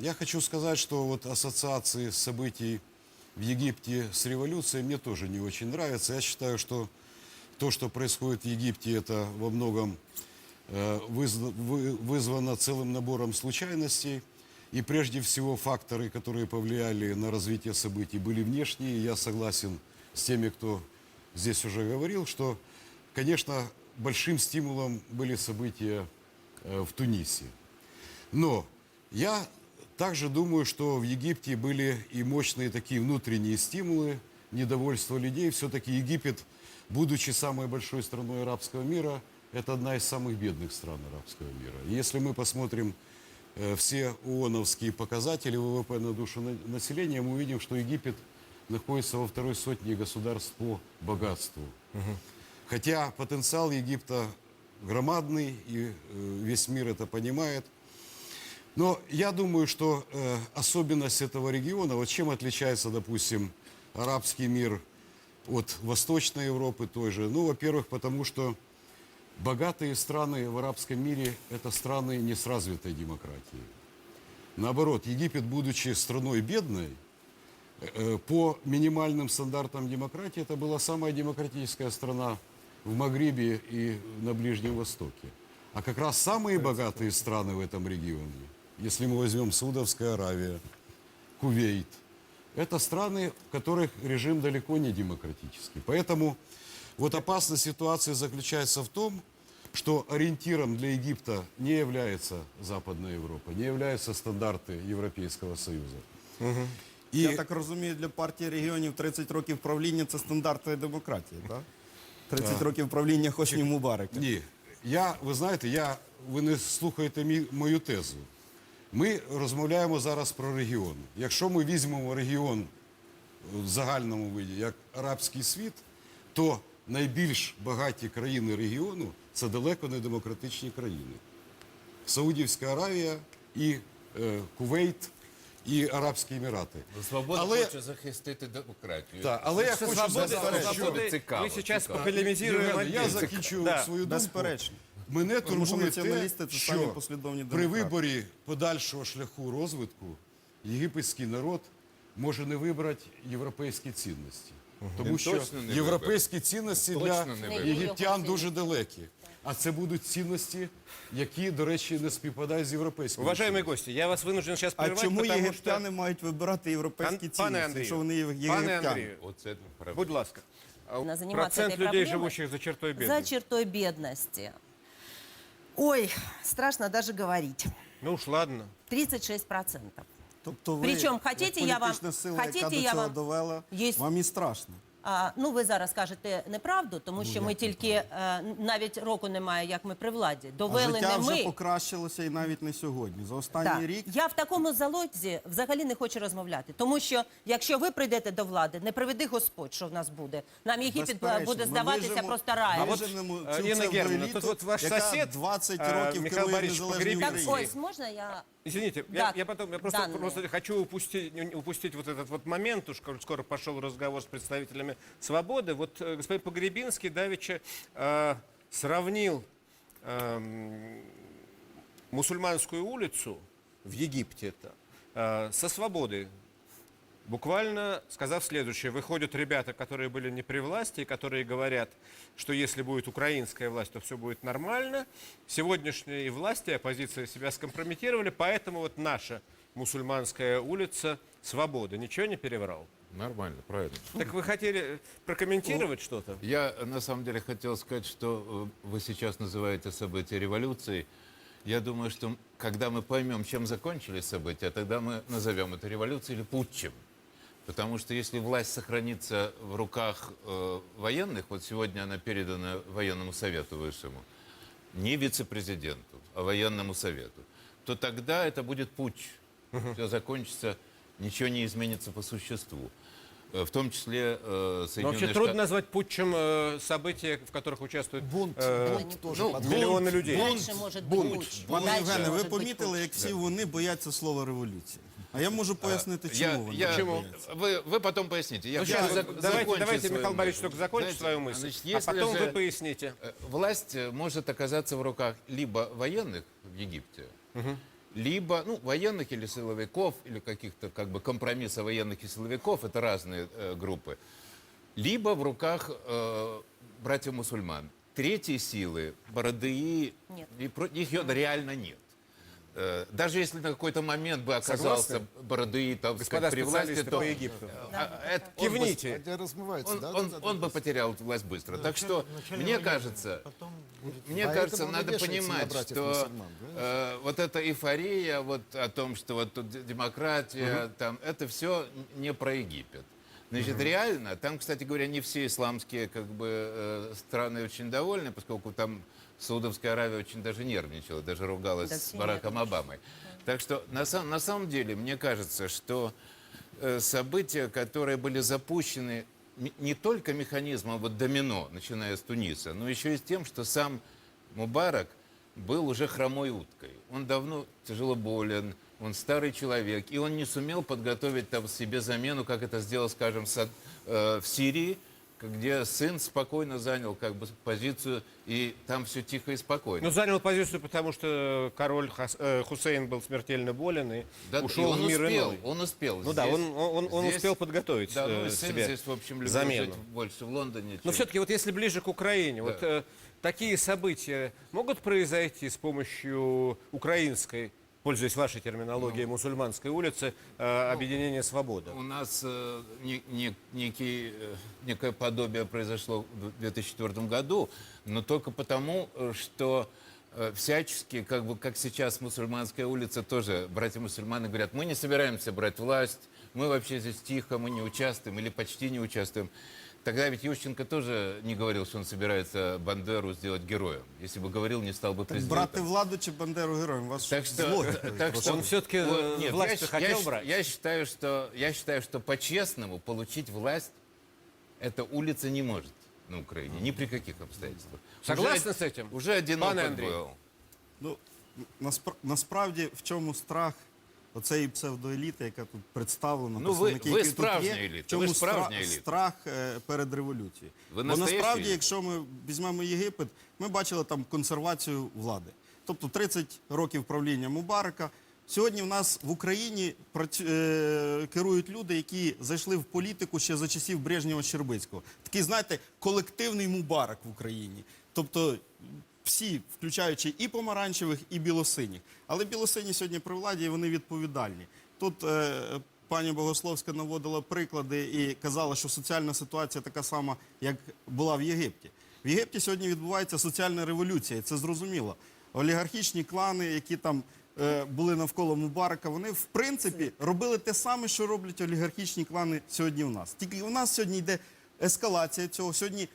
Я хочу сказать, что вот ассоциации событий в Египте с революцией мне тоже не очень нравятся. Я считаю, что то, что происходит в Египте, это во многом э, вызвано целым набором случайностей. И прежде всего факторы, которые повлияли на развитие событий, были внешние. Я согласен с теми, кто здесь уже говорил, что, конечно, большим стимулом были события э, в Тунисе. Но я также думаю, что в Египте были и мощные такие внутренние стимулы, недовольство людей. Все-таки Египет, будучи самой большой страной арабского мира, это одна из самых бедных стран арабского мира. Если мы посмотрим э, все ООНовские показатели ВВП на душу на- населения, мы увидим, что Египет находится во второй сотне государств по богатству. Хотя потенциал Египта громадный, и э, весь мир это понимает. Но я думаю, что э, особенность этого региона, вот чем отличается, допустим, арабский мир от Восточной Европы той же? Ну, во-первых, потому что богатые страны в арабском мире – это страны не с развитой демократией. Наоборот, Египет, будучи страной бедной, э, по минимальным стандартам демократии, это была самая демократическая страна в Магрибе и на Ближнем Востоке. А как раз самые богатые страны в этом регионе, если мы возьмем Саудовская Аравия, Кувейт, это страны, в которых режим далеко не демократический. Поэтому вот опасность ситуации заключается в том, что ориентиром для Египта не является Западная Европа, не являются стандарты Европейского Союза. І Я так розумію, для партії регіонів 30 років правління це стандарти демократії, так? 30 років правління Хосні Мубарика. Ні. Я, ви знаєте, я, ви не слухаєте мі, мою тезу. Ми розмовляємо зараз про регіон. Якщо ми візьмемо регіон в загальному виді, як арабський світ, то найбільш багаті країни регіону це далеко не демократичні країни. Саудівська Аравія і е, Кувейт і Арабські Емірати. Свобода Але- хоче захистити демократію. Так, але я хочу Свобода, сказати, що Цікаво, мы сейчас цікаво. я закінчу Да. свою думку. Безперечно. Мене Тому що турбує те, націоналісти це самі що послідовні при демократи. виборі подальшого шляху розвитку єгипетський народ може не вибрати європейські цінності. Тому Він що точно не європейські цінності Точно для не вибере. єгиптян дуже далекі. А це будуть цінності, які, до речі, не співпадають з європейськими. Уважаемые гости, я вас вынужден сейчас А прервать, чому потому єгиптяни что... мають вибирати європейські Пан- Пане цінності, Андрію, якщо вони є пане єгиптяни? Андрію, Оце правда. будь ласка. А Надо заниматься Процент этой людей, проблемой. живущих за чертой За бедности. чертой бедности. Ой, страшно даже говорить. Ну уж ладно. 36 процентов. Тобто ви, Причому, як хотите, я вам- політична сила, хотите, яка до я цього вам- довела, Є- вам і страшно. А, ну, ви зараз кажете неправду, тому що ми тільки е, навіть року немає, як ми при владі. А Довели життя не вже ми. покращилося і навіть не сьогодні. За останній Так. рік Я в такому залозі взагалі не хочу розмовляти, тому що якщо ви прийдете до влади, не приведи Господь, що в нас буде. Нам Єгипет е, Безперечно, буде ми здаватися вижимо- просто раєм. А вот, виженемо э, цю Лена Германовна, псевдоеліту, тут вот ваш яка сосед, 20 э, років Михаил керує Борисович незалежною Погребенский. Так, Україною. ось можна я Извините, Да, я, я потом, я просто, данные. просто хочу упустить, не упустить вот этот вот момент, уж скоро, скоро пошел разговор с представителями свободы. Вот э, господин Погребинский давеча э, сравнил эм, мусульманскую улицу в Египте это, э, со свободой. Буквально сказав следующее, выходят ребята, которые были не при власти, которые говорят, что если будет украинская власть, то все будет нормально. Сегодняшние власти, оппозиция себя скомпрометировали, поэтому вот наша мусульманская улица свободы. Ничего не переврал. Нормально, правильно. Так вы хотели прокомментировать что-то? Я на самом деле хотел сказать, что э, вы сейчас называете события революцией. Я думаю, что когда мы поймем, чем закончились события, тогда мы назовем это революцией или путчем. Потому что если власть сохранится в руках э, военных, вот сегодня она передана военному совету высшему, не вице-президенту, а военному совету, то тогда это будет путч. Все закончится, ничего не изменится по существу. Э, В том числе э, Но Соединенные вообще Штаты- трудно назвать путчем э, события, в которых участвуют Бунт, э, бунт теж ну, подходить. миллионы людей. Дальше может быть путч. Пане Дальше Євгене, ви может быть помітили, путч. як всі вони бояться слова революція. А я можу пояснити, чому Я, вони я, бояться. вы, вы потом поясните. Я Ну, хочу сейчас, зак- давайте, закончить давайте свою Михаил Борисович, мысль. только закончит Знаете, свою мысль, значит, а если потом же, вы поясните. э, Власть э, может оказаться в руках либо военных в Египте, либо ну, военных или силовиков, или каких-то как бы компромиссов военных и силовиков, это разные э, группы, либо в руках э, братьев мусульман. Третьей силы, бородыи, Нет. и про- их ё- реально нет. Э, Даже если на какой-то момент бы оказался Согласны? бородыи там, Господа сказать, при власти, то по Египту. а, это он Кивните. Хотя размывается, он, да? он- Да, да, он да. бы потерял власть быстро. Так что, мне кажется, мне кажется, он надо понимать, что мусульман, э, вот эта эйфория вот о том, что вот тут демократия, там, это все не про Египет. Значит, реально, там, кстати говоря, не все исламские как бы, э, страны очень довольны, поскольку там Саудовская Аравия очень даже нервничала, даже ругалась Да с Бараком Обамой. Так что на, сам- на самом деле, мне кажется, что э, события, которые были запущены не только механизмом вот домино, начиная с Туниса, но еще и с тем, что сам Мубарак был уже хромой уткой. Он давно тяжело болен, он старый человек, и он не сумел подготовить там себе замену, как это сделал, скажем, э, в Сирии, где сын спокойно занял как бы позицию, и там все тихо и спокойно. Ну, занял позицию, потому что король Хас- э, Хусейн был смертельно болен и Да, и ушел он в мир успел, иной. он успел. Ну да, Здесь- он, он, он здесь- успел подготовить Да, ну э, и сын себе здесь, в общем, любит замену. жить больше в Лондоне. Но чем- все-таки вот если ближе к Украине, вот э, такие события могут произойти с помощью украинской, пользуясь вашей терминологией, Ну. мусульманской улицы, э, объединения «Свобода». У нас э, не- не- некий, э, некое подобие произошло в 2004 году, но только потому, э, что э, всячески, как бы как сейчас мусульманская улица, тоже братья-мусульманы говорят, мы не собираемся брать власть, мы вообще здесь тихо, мы не участвуем или почти не участвуем. Тогда ведь Ющенко тоже не говорил, что он собирается Бандеру сделать героем. Если бы говорил, не стал бы президентом. Брати владу чи Бандеру героєм? Вас Так что, зло. так что Он всё-таки, Вот, э, нет, власть я, хотел я щ- брать? Я считаю, что я считаю, что по-честному получить власть эта улица не может на Украине ни при каких обстоятельствах. Согласны Уже- с этим, Уже один пане опыт Андрій? был. Ну, наспра- насправді, в чому страх оцеї псевдоеліти, яка тут представлена, Ну, ви- представники, ви які тут є, еліта, чому ви ж справжня стра- еліта. страх е, перед революцією. Ви Бо насправді, еліта. якщо ми візьмемо Єгипет, ми бачили там консервацію влади. Тобто 30 років правління Мубарака. Сьогодні в нас в Україні е, керують люди, які зайшли в політику ще за часів Брежнєва Щербицького. Такий, знаєте, колективний Мубарак в Україні. Тобто всі, включаючи і помаранчевих, і білосиніх. Але білосині сьогодні при владі і вони відповідальні. Тут е, пані Богословська наводила приклади і казала, що соціальна ситуація така сама, як була в Єгипті. В Єгипті сьогодні відбувається соціальна революція, це зрозуміло. Олігархічні клани, які там е, були навколо Мубарака, вони в принципі робили те саме, що роблять олігархічні клани сьогодні в нас. Тільки в нас сьогодні йде ескалація цього. Сьогодні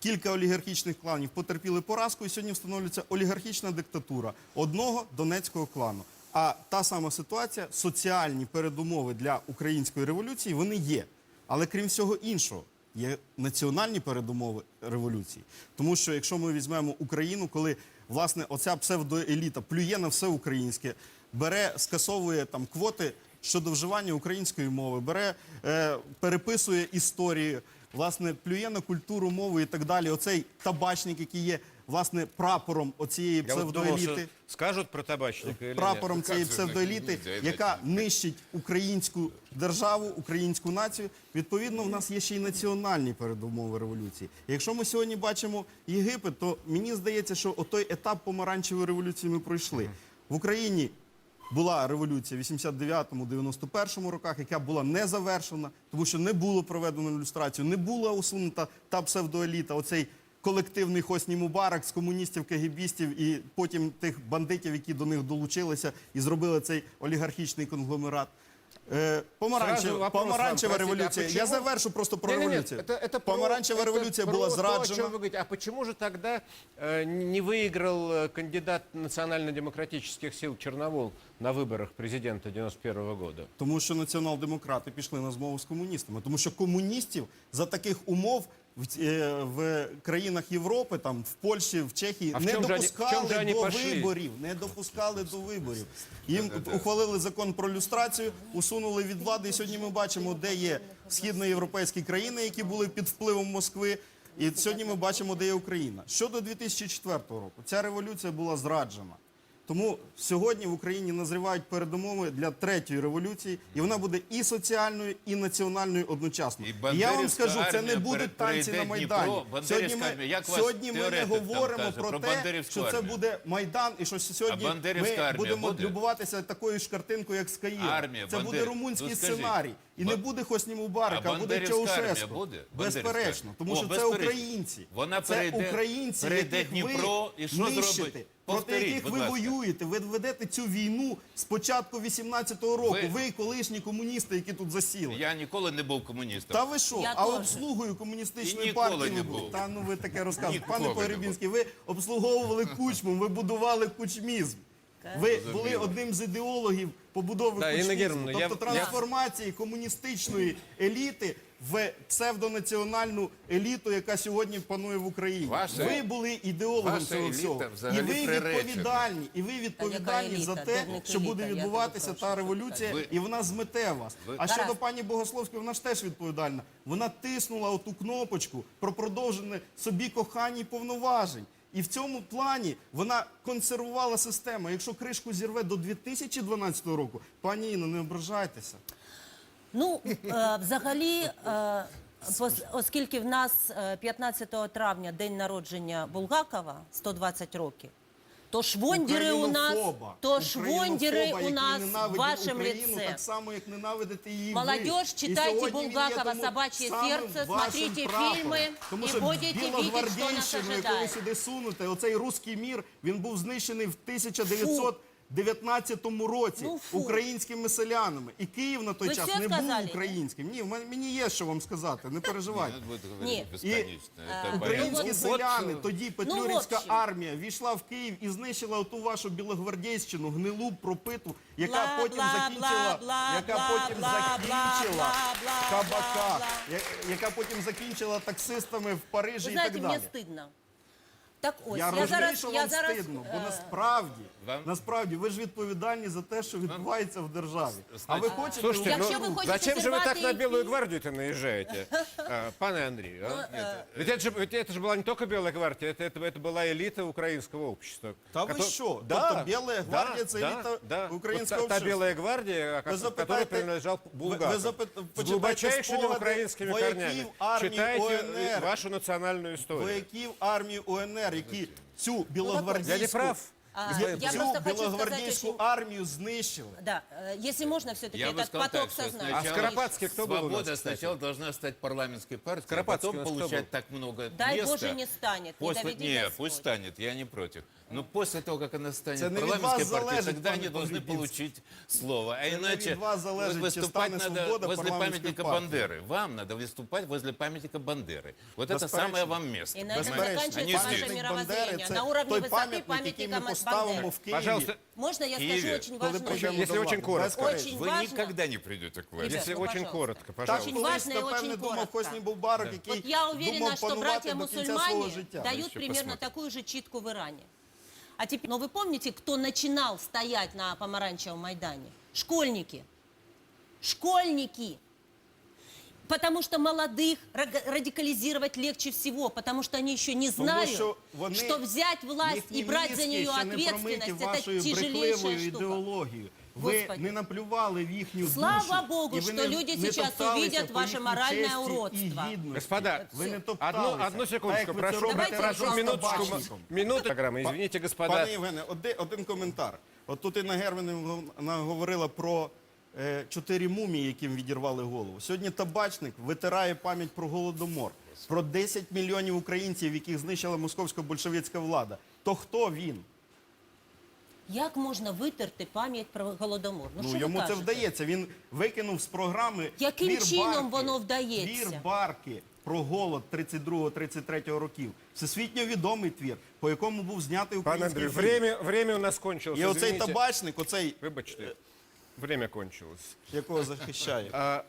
кілька олігархічних кланів потерпіли поразку, і сьогодні встановлюється олігархічна диктатура одного донецького клану. А та сама ситуація, соціальні передумови для української революції, вони є. Але крім всього іншого, є національні передумови революції. Тому що якщо ми візьмемо Україну, коли власне оця псевдоеліта плює на все українське, бере, скасовує там квоти щодо вживання української мови, бере, е, переписує історію, власне, плює на культуру, мову і так далі. Оцей табачник, який є власне прапором оцієї Я вот думал, псевдоеліти что скажут про табачника или прапором цієї псевдоеліти, яка нищить українську державу, українську націю. Відповідно, в нас є ще й національні передумови революції. І Якщо ми сьогодні бачимо Єгипет, то мені здається, що отой етап помаранчевої революції ми пройшли в Україні. Була революція в 89-91 роках, яка була не завершена, тому що не було проведено люстрацію, не була усунута та псевдоеліта, оцей колективний Хосні Мубарак з комуністів, кегібістів і потім тих бандитів, які до них долучилися і зробили цей олігархічний конгломерат. Е, Сразу помаранчева, вопрос помаранчева вам, простите, революція. а Я почему- завершу просто про Не-не-не, революцію. это- это про- помаранчева это революція про була то, о зраджена. чем вы говорите. А почему же тогда э, не выиграл э, кандидат национально-демократических сил Черновол на выборах президента 91 года? Тому що націонал-демократи пішли на змову з комуністами. Тому що комуністів за таких умов в, е, в країнах Європи, там в Польщі, в Чехії А в не допускали чому ж до пошли? виборів. Не допускали до виборів. Їм ухвалили закон про люстрацію, усунули від влади. І сьогодні ми бачимо, де є східноєвропейські країни, які були під впливом Москви. І сьогодні ми бачимо, де є Україна. Щодо 2004 року, ця революція була зраджена. Тому сьогодні в Україні назрівають передумови для третьої революції, і вона буде і соціальною, і національною одночасно. І я вам скажу, це не будуть танці на майдані. Дніпро, Сьогодні ми. Як сьогодні ми не говоримо каже про про те, що це буде майдан, і що сьогодні ми будемо буде? любуватися такою ж картинкою, як з Каїра. Це буде румунський Ну, скажіть, сценарій, і не буде Хосні Мубарака, А а буде бандерівська армія Чаушеску. буде? Бандерівська Безперечно, тому О, що це безперечно. українці. Вона це перейде- українці, перейде яких Дніпро, ви і що нищите, зробить? проти Повторіть, яких будь ви ласка. воюєте. Ви ведете цю війну з початку 18-го року. Ви- Ви, колишні комуністи, які тут засіли. Я ніколи не був комуністом. Та ви що? Я а теж. обслугою комуністичної І ніколи партії не ви були? був. Та ну ви таке розказуєте. Ніколи Пане не Погребінський, ви обслуговували кучму, ви будували кучмізм. Ви були одним з ідеологів побудови Да, Інна кучмізму. Я- Тобто я- трансформації комуністичної еліти в псевдонаціональну еліту, яка сьогодні панує в Україні. Ваша- ви були ідеологом ваша цього еліта всього. взагалі І ви приречена. відповідальні, і ви відповідальні еліта? за те, що буде відбуватися та революція, і вона змете вас. А щодо пані Богословської, вона ж теж відповідальна. Вона тиснула оту кнопочку про продовжене собі кохання і повноважень. І в цьому плані вона консервувала систему. Якщо кришку зірве до 2012 року, пані Інно, не ображайтеся. Ну, е, взагалі, е, оскільки в нас е, 15 травня день народження Булгакова, 120 років, то вондіри у нас, тож Українофоба, у нас в вашем Україну, лице. так само, як ненавидите її. Молодежь, читайте Булгакова «Собачье серце», смотрите прапором. фільми Тому і що будете видеть, що нас яку ви ожидає. сюди сунете, оцей руський мір, він був знищений в 1919 році Ну, фу. українськими селянами. І Київ на той Ви час все не був сказали, ні? українським. Ні, в мене- мені є що вам сказати, не переживайте. Это будет бесконечно. Это Українські. Ну, селяни, тоді Петлюрівська в общем. армія війшла в Київ і знищила ту вашу білогвардійщину, гнилу пропиту, яка Бла, потім бла, закінчила, бла, бла, яка бла, потім бла, закінчила бла, бла, в бла, я- яка потім закінчила таксистами в Парижі Ви і знаєте, так мені далі. стидно. Так ось, Я я, розумію, зараз, що я вам зараз, стидно, бо е, насправді, Вам- насправді ви ж відповідальні за те, що відбувається в державі. А ви хочете Слушайте, Якщо ну, ви хочете зачем же вы так зірвати на Белую ефір- гвардию-то наезжаете, а, пане Андрію? а? Ну, е, Ведь это, же, ведь это же была не только Белая гвардия, это, это, это была элита украинского общества. Та ви Кото- що? Да, Тобто Белая гвардія це да, еліта да. українського Вот та, та общества? Белая гвардия, о ко- Ви которой запитайте- принадлежал ви- Булгаков. ви запит- с почитайте глубочайшими спогади украинскими вояків корнями. армії Читайте э, УНР. вашу национальную историю. вояків армії УНР, які цю Я не білогвардійську, прав? А, господин я цю просто хочу білогвардійську сказать очень- армію знищили. Да, э, если можно, все-таки Я бы этот сказал поток так, что сознания. А Скоропадский кто был у нас, Свобода кстати? сначала должна стать парламентской партией, а Скоропадский потом у нас кто получать был? так много Дай места. Боже, не станет, не После, доведи не, Господь. пусть станет, я не против. Но после того, как она станет Это не от парламентской вас партией, залежит, тогда пане они должны Погребинский. получить слово. А не иначе от вас залежит, вы- чи выступать стане надо свобода возле парламентской памятника партии. Бандеры. Вам надо выступать возле памятника Бандеры. Вот это Бесперечно. самое вам место. И на этом понимаете? заканчивается А не ваше здесь. Пам'ятник мировоззрение. Бандери це На уровне той высоты пам'ятник, який ми памятника поставимо Бандеры. в Києві. Пожалуйста, Можно я Киеве, скажу очень коли важную прийдемо вещь? Если до очень влади. коротко. Безперечно. Очень Вы важно. никогда не придете к власти. Ребят, Если ну, очень пожалуйста. коротко, Так пожалуйста. Очень колись, важно и напевне, очень думав коротко. Хосні Бубарок, який Вот я уверена, думав что панувати до кінця свого братья-мусульмане життя. дают Еще примерно посмотрим. такую же читку в Иране. А теперь, но вы помните, кто начинал стоять на помаранчевом Майдане? Школьники. Школьники. Потому что молодых раг- радикализировать легче всего, потому что они еще не Тому знают, що вони что взять власть їхні и брать за мізки нее ще не промиті ответственность, это вашою тяжелейшая брехливою штука. ідеологією. Ви Господи. не наплювали в їхню Слава душу. Богу, і ви что не- люди не сейчас топталися увидят по ваше їхній моральное честі уродство. і гідності. Господа, ви не одну, топталися. одну секундочку, Так, як ви це прошу, робите Давайте прошу минуточку, минуту программы, извините, господа. Пане Євгене, один, один коментар. От тут Інна Германівна говорила про е, чотири мумії, яким відірвали голову. Сьогодні табачник витирає пам'ять про голодомор, про 10 мільйонів українців, яких знищила московсько-большевицька влада. То хто він? Як можна витерти пам'ять про голодомор? Ну, Ну, що йому це вдається. Він викинув з програми Яким твір чином Барки, воно вдається? Твір Барки про голод 32-33 років. Всесвітньо відомий твір, по якому був знятий Пане український Андрію, фільм. время, время у нас кончилось. І оцей извините. табачник, оцей, Вибачте, время кончилось. якого захищає. А,